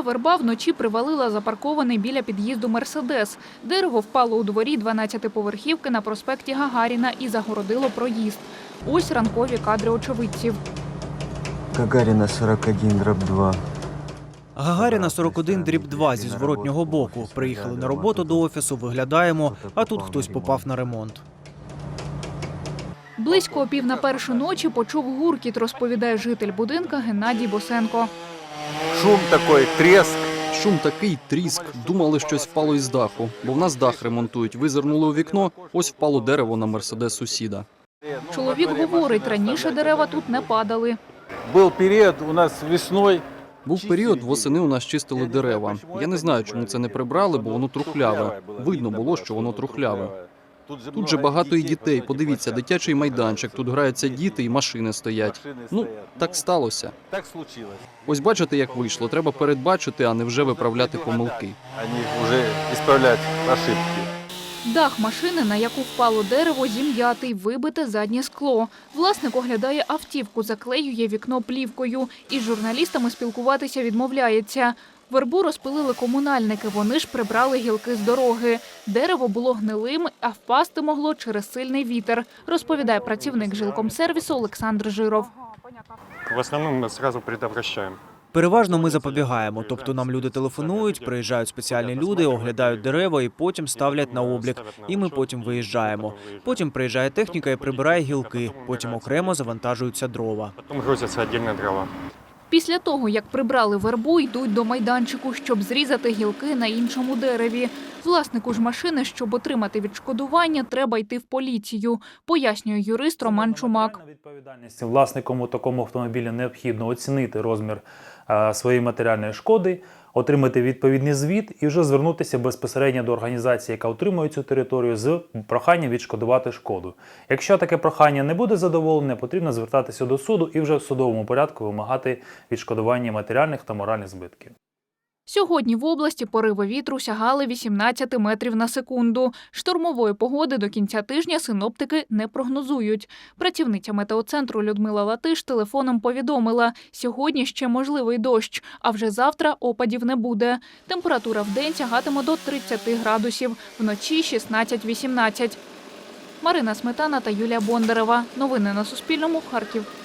Ця верба вночі привалила запаркований біля під'їзду Мерседес. Дерево впало у дворі 12-поверхівки на проспекті Гагаріна і загородило проїзд. Ось ранкові кадри очевидців. Гагарина 41, дробь 2. Гагаріна 41 дріб 2 зі зворотнього боку. Приїхали на роботу до офісу, виглядаємо, а тут хтось попав на ремонт. Близько о пів на першу ночі почув гуркіт, розповідає житель будинка Геннадій Босенко. Шум такой, треск. Шум такий тріск. Думали, щось впало із даху, бо в нас дах ремонтують. Визирнули у вікно, ось впало дерево на мерседес сусіда. Чоловік говорить, раніше дерева тут не падали. Был период у нас весной. Був період, восени у нас чистили дерева. Я не знаю, чому це не прибрали, бо воно трухляве. Видно було, що воно трухляве. Тут же багато і дітей. Подивіться, дитячий майданчик. Тут граються діти і машини стоять. Ну, так сталося. Так случилось. Ось бачите, як вийшло. Треба передбачити, а не вже виправляти помилки. Они уже исправлять ошибки. Дах машини, на яку впало дерево, зім'ятий, вибите заднє скло. Власник оглядає автівку, заклеює вікно плівкою. Із журналістами спілкуватися відмовляється. Вербу розпилили комунальники, вони ж прибрали гілки з дороги. Дерево було гнилим, а впасти могло через сильний вітер, розповідає працівник жилкомсервісу Олександр Жиров. В основном мы сразу предотвращаем. Переважно ми запобігаємо, тобто нам люди телефонують, приїжджають спеціальні люди, оглядають дерева і потім ставлять на облік. І ми потім виїжджаємо. Потім приїжджає техніка і прибирає гілки. Потім окремо завантажуються дрова. Потом грузятся отдельно дрова. Після того, як прибрали вербу, йдуть до майданчику, щоб зрізати гілки на іншому дереві. Власнику ж машини, щоб отримати відшкодування, треба йти в поліцію, пояснює юрист Роман Чумак. Відповідальність власником такому автомобілі необхідно оцінити розмір е, своєї матеріальної шкоди, отримати відповідний звіт і вже звернутися безпосередньо до організації, яка отримує цю територію, з проханням відшкодувати шкоду. Якщо таке прохання не буде задоволене, потрібно звертатися до суду і вже в судовому порядку вимагати відшкодування матеріальних та моральних збитків. Сьогодні в області пориви вітру сягали 18 метрів на секунду. Штормової погоди до кінця тижня синоптики не прогнозують. Працівниця метеоцентру Людмила Латиш телефоном повідомила, сьогодні ще можливий дощ, а вже завтра опадів не буде. Температура в день сягатиме до 30 градусів, вночі 16-18. Марина Сметана та Юлія Бондарева. Новини на Суспільному. Харків.